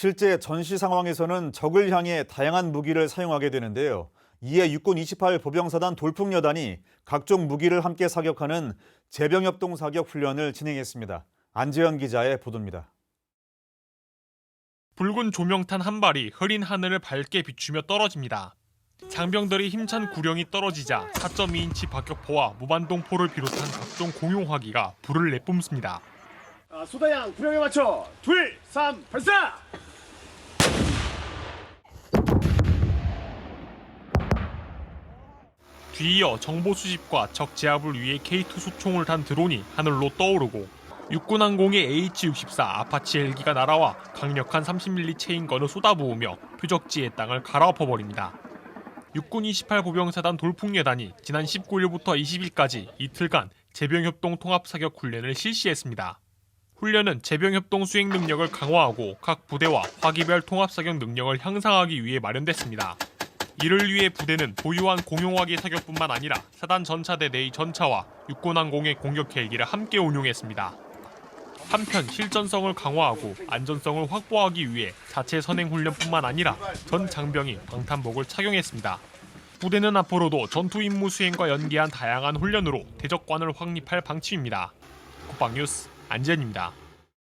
실제 전시 상황에서는 적을 향해 다양한 무기를 사용하게 되는데요. 이에 육군 28 보병사단 돌풍여단이 각종 무기를 함께 사격하는 제병협동 사격 훈련을 진행했습니다. 안재현 기자의 보도입니다. 붉은 조명탄 한 발이 흐린 하늘을 밝게 비추며 떨어집니다. 장병들이 힘찬 구령이 떨어지자 4.2인치 박격포와 무반동포를 비롯한 각종 공용화기가 불을 내뿜습니다. 아, 소다양 구령에 맞춰 둘, 삼, 발사! 뒤이어 정보 수집과 적 제압을 위해 K2 수총을 단 드론이 하늘로 떠오르고 육군 항공의 H-64 아파치 헬기가 날아와 강력한 30mm 체인건을 쏟아부으며 표적지의 땅을 갈아엎어버립니다. 육군 28 보병사단 돌풍예단이 지난 19일부터 20일까지 이틀간 제병협동 통합사격 훈련을 실시했습니다. 훈련은 제병협동 수행 능력을 강화하고 각 부대와 화기별 통합사격 능력을 향상하기 위해 마련됐습니다. 이를 위해 부대는 보유한 공용화기 사격뿐만 아니라 사단 전차대 내의 전차와 육군항공의 공격 헬기를 함께 운용했습니다. 한편 실전성을 강화하고 안전성을 확보하기 위해 자체 선행 훈련뿐만 아니라 전 장병이 방탄복을 착용했습니다. 부대는 앞으로도 전투 임무 수행과 연계한 다양한 훈련으로 대적관을 확립할 방침입니다. 국방뉴스 안재현입니다.